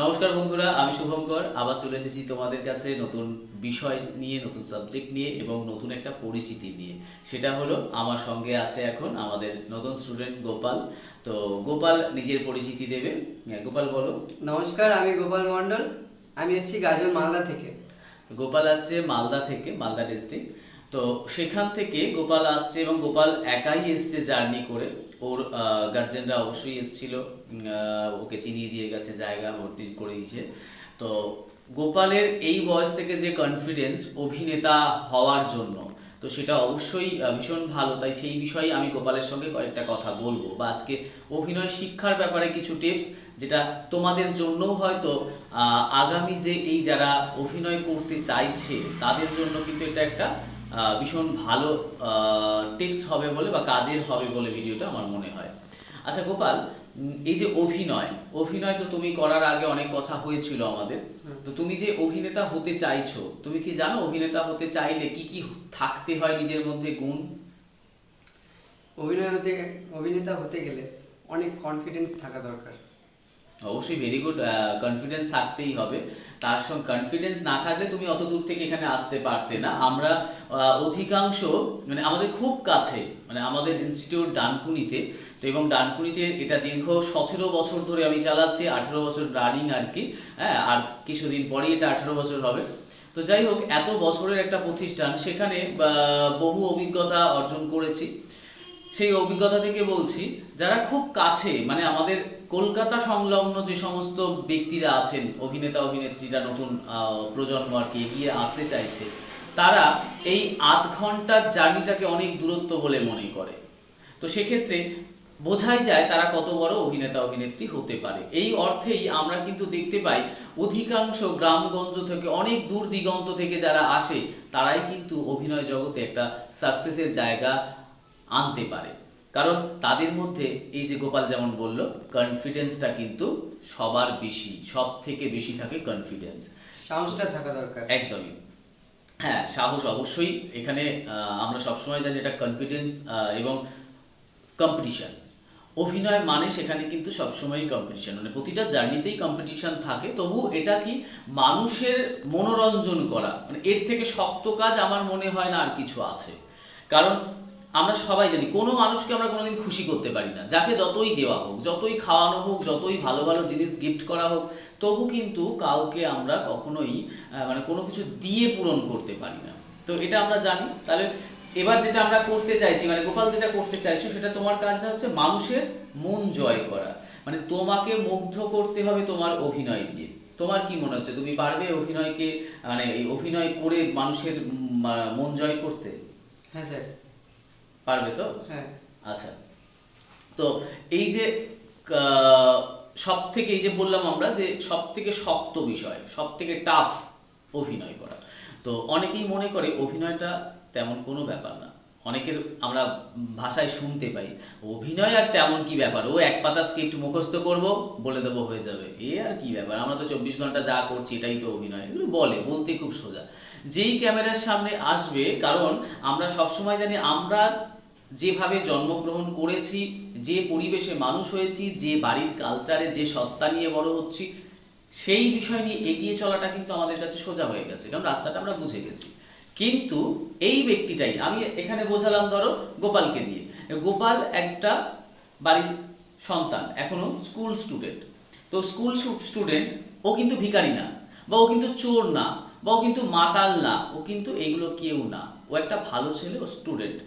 নমস্কার বন্ধুরা আমি শুভঙ্কর। আবার চলে এসেছি তোমাদের কাছে নতুন বিষয় নিয়ে নতুন সাবজেক্ট নিয়ে এবং নতুন একটা পরিচিতি নিয়ে। সেটা হলো আমার সঙ্গে আছে এখন আমাদের নতুন স্টুডেন্ট গোপাল। তো গোপাল নিজের পরিচিতি দেবে। হ্যাঁ, গোপাল বলো। নমস্কার আমি গোপাল মণ্ডল। আমি এসেছি গাজন মালদা থেকে। গোপাল আসছে মালদা থেকে মালদা ডিস্ট্রিক্ট তো সেখান থেকে গোপাল আসছে এবং গোপাল একাই এসছে জার্নি করে। ওর গার্জেনরা অবশ্যই এসেছিল। ওকে চিনিয়ে দিয়ে গেছে, জায়গা ভর্তি করে দিয়েছে। তো গোপালের এই বয়স থেকে যে কনফিডেন্স অভিনেতা হওয়ার জন্য, তো সেটা অবশ্যই ভীষণ ভালো। তাই সেই বিষয়ে আমি গোপালের সঙ্গে কয়েকটা কথা বলব। বা আজকে অভিনয় শিক্ষার ব্যাপারে কিছু টিপস যেটা তোমাদের জন্যও হয়তো আগামী যে এই যারা অভিনয় করতে চাইছে, তাদের জন্য কিন্তু এটা একটা ভীষণ ভালো টিপস হবে বলে বা কাজের হবে বলে ভিডিওটা আমার মনে হয়। আচ্ছা গোপাল এই যে অভিনয় অভিনয় তো তুমি করার আগে অনেক কথা হয়েছিল আমাদের। তো তুমি যে অভিনেতা হতে চাইছো তুমি কি জানো অভিনেতা হতে চাইলে কি কি থাকতে হয় নিজের মধ্যে গুণ? অভিনয় হতে অভিনেতা হতে গেলে অনেক কনফিডেন্স থাকা দরকার। অবশ্যই ভেরি গুড কনফিডেন্স থাকতেই হবে। তার সঙ্গে কনফিডেন্স না থাকলে তুমি অত দূর থেকে এখানে আসতে পারতে না। আমরা অধিকাংশ মানে আমাদের খুব কাছে মানে আমাদের ইনস্টিটিউট ডানকুনিতে, তো এবং ডানকুনিতে এটা দীর্ঘ সতেরো বছর ধরে আমি চালাচ্ছি, আঠেরো বছর রানিং আর কি হ্যাঁ আর কিছুদিন পরেই এটা আঠেরো বছর হবে। তো যাই হোক, এত বছরের একটা প্রতিষ্ঠান, সেখানে বহু অভিজ্ঞতা অর্জন করেছি। সেই অভিজ্ঞতা থেকে বলছি, যারা খুব কাছে মানে আমাদের কলকাতা সংলগ্ন যে সমস্ত ব্যক্তিরা আছেন, অভিনেতা, অভিনেত্রীরা, নতুন প্রজন্ম আর কি এগিয়ে আসতে চাইছে, তারা এই আধ ঘণ্টার জার্নিটাকে অনেক দূরত্ব বলে মনে করে। তো সেক্ষেত্রে বোঝাই যায় তারা কত বড় অভিনেতা, অভিনেত্রী হতে পারে। এই অর্থেই আমরা কিন্তু দেখতে পাই, অধিকাংশ গ্রামগঞ্জ থেকে, অনেক দূর দিগন্ত থেকে যারা আসে, তারাই কিন্তু অভিনয় জগতে একটা সাকসেসের জায়গা আনতে পারে। কারণ তাদের মধ্যে এই যে গোপাল যেমন বলল কনফিডেন্সটা কিন্তু সবার বেশি সব থেকে বেশি থাকে কনফিডেন্স সাহসটা থাকা দরকার। একদমই। হ্যাঁ সাহস অবশ্যই। এখানে আমরা সবসময় জানি এটা কনফিডেন্স এবং কম্পিটিশন অভিনয় মানে সেখানে কিন্তু সবসময়ই কম্পিটিশন মানে প্রতিটা জার্নিতেই কম্পিটিশন থাকে। তবু এটা কি মানুষের মনোরঞ্জন করা? মানে এর থেকে শক্ত কাজ আমার মনে হয় না আর কিছু আছে। কারণ আমরা সবাই জানি, কোনো মানুষকে আমরা কোনোদিন খুশি করতে পারি না। যাকে যতই দেওয়া হোক, যতই খাওয়ানো হোক, যতই ভালো ভালো জিনিস গিফট করা হোক, তবু কিন্তু কাউকে আমরা কখনোই মানে কোনো কিছু দিয়ে পূরণ করতে পারি না। তো এটা আমরা জানি। তাহলে এবার যেটা আমরা করতে চাইছি মানে গোপাল যেটা করতে চাইছো, সেটা তোমার কাজটা হচ্ছে মানুষের মন জয় করা। মানে তোমাকে মুগ্ধ করতে হবে তোমার অভিনয় দিয়ে। তোমার কি মনে হচ্ছে? তুমি পারবে অভিনয়কে মানে এই অভিনয় করে মানুষের মন জয় করতে? হ্যাঁ স্যার। পারবে তো? হ্যাঁ। আচ্ছা। তো এই যে সব থেকে এই যে বললাম আমরা যে সব থেকে শক্ত বিষয় সব থেকে টাফ অভিনয় করা। তো অনেকেই মনে করে অভিনয়টা তেমন কোনো ব্যাপার না। অনেকের আমরা ভাষায় শুনতে পাই অভিনয় আর তেমন কি ব্যাপার? ও এক পাতা স্ক্রিপ্ট মুখস্থ করব বলে দেবো হয়ে যাবে। এ আর কি ব্যাপার? আমরা তো চব্বিশ ঘণ্টা যা করছি এটাই তো অভিনয়। এগুলো বলে বলতে খুব সোজা। যেই ক্যামেরার সামনে আসবে কারণ আমরা সবসময় জানি আমরা যেভাবে জন্মগ্রহণ করেছি, যে পরিবেশে মানুষ হয়েছি, যে বাড়ির কালচারে যে সত্তা নিয়ে বড় হচ্ছি, সেই বিষয় নিয়ে এগিয়ে চলাটা কিন্তু আমাদের কাছে সোজা হয়ে গেছে, কারণ রাস্তাটা আমরা বুঝে গেছি। কিন্তু এই ব্যক্তিটাই, আমি এখানে বোঝালাম ধরো গোপালকে দিয়ে, গোপাল একটা বাড়ির সন্তান, এখনও স্কুল স্টুডেন্ট তো স্কুল স্টুডেন্ট ও কিন্তু ভিখারি না, বা ও কিন্তু চোর না, বা ও কিন্তু মাতাল না, ও কিন্তু এগুলো কেউ না। ও একটা ভালো ছেলে, ও স্টুডেন্ট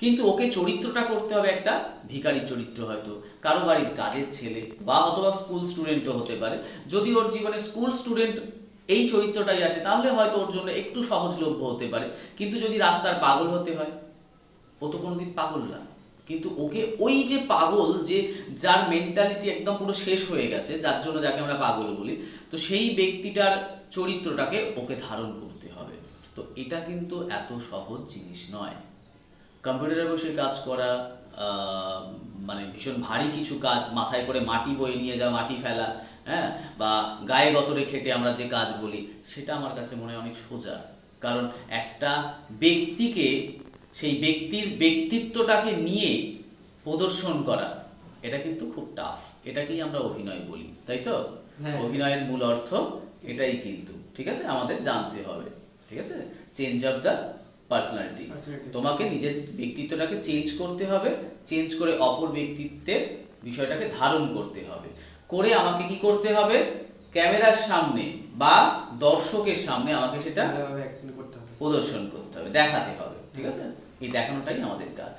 কিন্তু ওকে চরিত্রটা করতে হবে একটা ভিখারির চরিত্র হয়তো। কারও বাড়ির কাজের ছেলে বা অথবা স্কুল স্টুডেন্টও হতে পারে। যদি ওর জীবনে স্কুল স্টুডেন্ট এই চরিত্রটাই আসে, তাহলে হয়তো ওর জন্য একটু সহজলভ্য হতে পারে। কিন্তু যদি রাস্তার পাগল হতে হয়, ও তো কোনোদিন পাগল না। কিন্তু ওকে ওই যে পাগল যে যার মেন্টালিটি একদম পুরো শেষ হয়ে গেছে, যার জন্য যাকে আমরা পাগল বলি, তো সেই ব্যক্তিটার চরিত্রটাকে ওকে ধারণ করতে হবে। তো এটা কিন্তু এত সহজ জিনিস নয়। কম্পিউটারে বসে কাজ করা মানে ভীষণ ভারী কিছু কাজ মাথায় করে মাটি বয়ে নিয়ে যাওয়া মাটি ফেলা হ্যাঁ? বা গায়ে গতরে খেটে আমরা যে কাজ বলি সেটা আমার কাছে মনে হয় অনেক সোজা। কারণ একটা ব্যক্তিকে সেই ব্যক্তির ব্যক্তিত্বটাকে নিয়ে প্রদর্শন করা এটা কিন্তু খুব টাফ এটাকেই আমরা অভিনয় বলি তাই তো? হ্যাঁ। অভিনয়ের মূল অর্থ এটাই কিন্তু ঠিক আছে? আমাদের জানতে হবে ঠিক আছে? চেঞ্জ অফ দ্য পার্সোনালিটি তোমাকে নিজের ব্যক্তিত্বটাকে চেঞ্জ করতে হবে চেঞ্জ করে অপর ব্যক্তিত্বের বিষয়টাকে ধারণ করতে হবে। করে আমাকে কি করতে হবে? ক্যামেরার সামনে বা দর্শকের সামনে আমাকে সেটা প্রদর্শন করতে হবে দেখাতে হবে ঠিক আছে? এই দেখানোটাই আমাদের কাজ।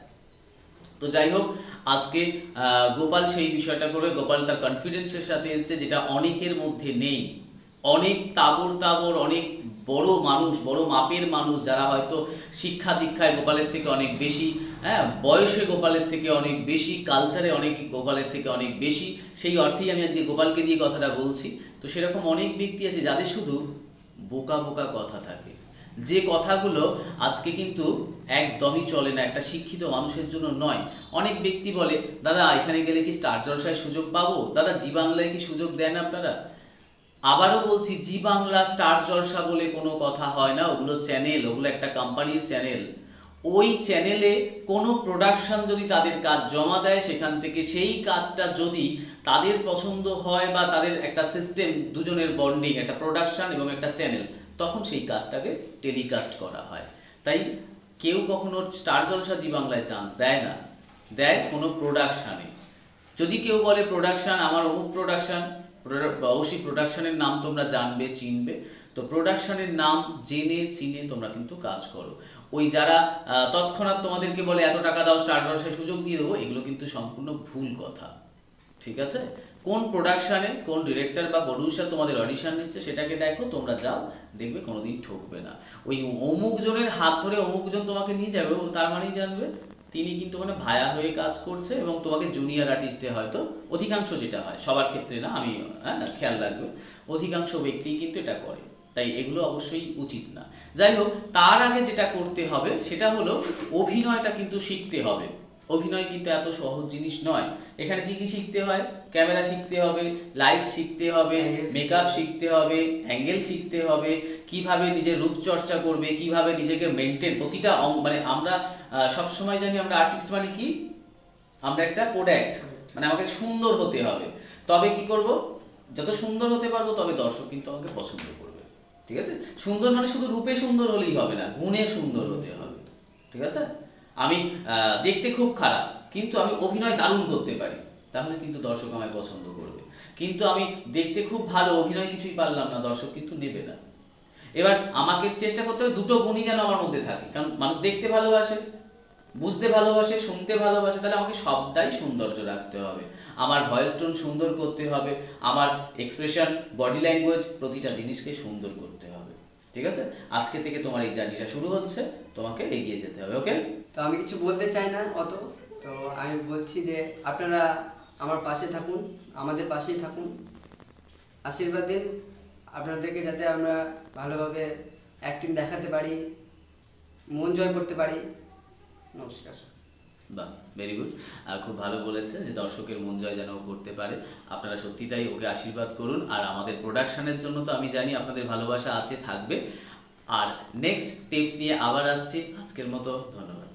তো যাই হোক আজকে আহ, গোপাল সেই বিষয়টা করে গোপাল তার কনফিডেন্সের সাথে এসেছে যেটা অনেকের মধ্যে নেই। অনেক তাবর তাবর অনেক বড় মানুষ, বড় মাপের মানুষ যারা হয়তো শিক্ষা দীক্ষায় গোপালের থেকে অনেক বেশি হ্যাঁ বয়সে গোপালের থেকে অনেক বেশি কালচারে অনেক গোপালের থেকে অনেক বেশি, সেই অর্থেই আমি আজকে গোপালকে দিয়ে কথাটা বলছি। তো সেরকম অনেক ব্যক্তি আছে যাদের শুধু বোকা বোকা কথা থাকে। যে কথাগুলো আজকে কিন্তু একদমই চলে না, একটা শিক্ষিত মানুষের জন্য নয়। অনেক ব্যক্তি বলে, দাদা, এখানে গেলে কি স্টার জলসায় সুযোগ পাবো? দাদা জি বাংলায় কি সুযোগ দেন আপনারা? আবারও বলছি, জি বাংলা, স্টার জলসা বলে কোনো কথা হয় না। ওগুলো চ্যানেল ওগুলো একটা কোম্পানির চ্যানেল ওই চ্যানেলে কোনো প্রোডাকশন যদি তাদের কাজ জমা দেয়, সেখান থেকে সেই কাজটা যদি তাদের পছন্দ হয় বা তাদের একটা সিস্টেম দুজনের বন্ডিং একটা প্রোডাকশন এবং একটা চ্যানেল তখন সেই কাজটাকে টেলিকাস্ট করা হয়। তাই কেউ কখনো স্টার জলসা, জি বাংলায় চান্স দেয় না। দেয় কোনো প্রোডাকশানে যদি কেউ বলে প্রোডাকশন আমার অমুক প্রোডাকশন অবশ্যই প্রোডাকশানের নাম তোমরা জানবে, চিনবে। তো প্রোডাকশানের নাম জেনে, চিনে তোমরা কিন্তু কাজ করো। ওই যারা তৎক্ষণাৎ তোমাদেরকে বলে, এত টাকা দাও, স্টার জলসায় সুযোগ দিয়ে দেবো, এগুলো কিন্তু সম্পূর্ণ ভুল কথা। ঠিক আছে? কোন প্রোডাকশানে কোন ডিরেক্টর বা প্রডিউসার তোমাদের অডিশন নিচ্ছে, সেটাকে দেখো, তোমরা যাও, দেখবে কোনোদিন ঠকবে না। ওই অমুক জনের হাত ধরে অমুক জন তোমাকে নিয়ে যাবে তার মানেই জানবে। তিনি কিন্তু মানে ভায়া হয়ে কাজ করছে এবং তোমাকে জুনিয়র আর্টিস্টে হয়তো অধিকাংশ যেটা হয়, সবার ক্ষেত্রে না, আমি হ্যাঁ খেয়াল রাখবে, অধিকাংশ ব্যক্তি কিন্তু এটা করে। তাই এগুলো অবশ্যই উচিত না। যাই হোক, তার আগে যেটা করতে হবে, সেটা হলো অভিনয়টা কিন্তু শিখতে হবে। অভিনয় কিন্তু এত সহজ জিনিস নয়। এখানে কি কি শিখতে হয়? ক্যামেরা শিখতে হবে লাইট শিখতে হবে মেকআপ শিখতে হবে। অ্যাঙ্গেল শিখতে হবে কীভাবে নিজের রূপচর্চা করবে কীভাবে নিজেকে মেনটেন প্রতিটা মানে আমরা সবসময় জানি আমরা আর্টিস্ট মানে কি? আমরা একটা প্রোডাক্ট মানে আমাকে সুন্দর হতে হবে। তবে কি করব? যত সুন্দর হতে পারব তবে দর্শক কিন্তু আমাকে পছন্দ করবে। ঠিক আছে? সুন্দর মানে শুধু রূপে সুন্দর হলেই হবে না গুণে সুন্দর হতে হবে। ঠিক আছে? আমি দেখতে খুব খারাপ, কিন্তু আমি অভিনয় দারুণ করতে পারি। তাহলে কিন্তু দর্শক আমায় পছন্দ করবে। কিন্তু আমি দেখতে খুব ভালো, অভিনয় কিছুই পারলাম না, দর্শক কিন্তু নেবে না। এবার আমাকে চেষ্টা করতে হবে দুটো গুণই যেন আমার মধ্যে থাকে। কারণ মানুষ দেখতে ভালোবাসে, বুঝতে ভালোবাসে, শুনতে ভালোবাসে, তাহলে আমাকে সবটাই সৌন্দর্য রাখতে হবে। আমার ভয়েস টোন সুন্দর করতে হবে, আমার এক্সপ্রেশন বডি ল্যাঙ্গুয়েজ প্রতিটা জিনিসকে সুন্দর করতে হবে। ঠিক আছে? আজকে থেকে তোমার এই জার্নিটা শুরু হচ্ছে। তোমাকে এগিয়ে যেতে হবে ওকে তো আমি কিছু বলতে চাই না অত। তো আমি বলছি যে আপনারা আমার পাশে থাকুন আমাদের পাশেই থাকুন। আশীর্বাদ দিন আপনাদেরকে যাতে আমরা ভালোভাবে অ্যাক্টিং দেখাতে পারি মন জয় করতে পারি। নমস্কার। বাহ ভেরি গুড আর খুব ভালো বলেছেন যে দর্শকের মন জয় যেন ও করতে পারে। আপনারা সত্যি তাই ওকে আশীর্বাদ করুন। আর আমাদের প্রোডাকশানের জন্য তো আমি জানি আপনাদের ভালোবাসা আছে থাকবে। আর নেক্সট টিপস নিয়ে আবার আসছি। আজকের মতো ধন্যবাদ।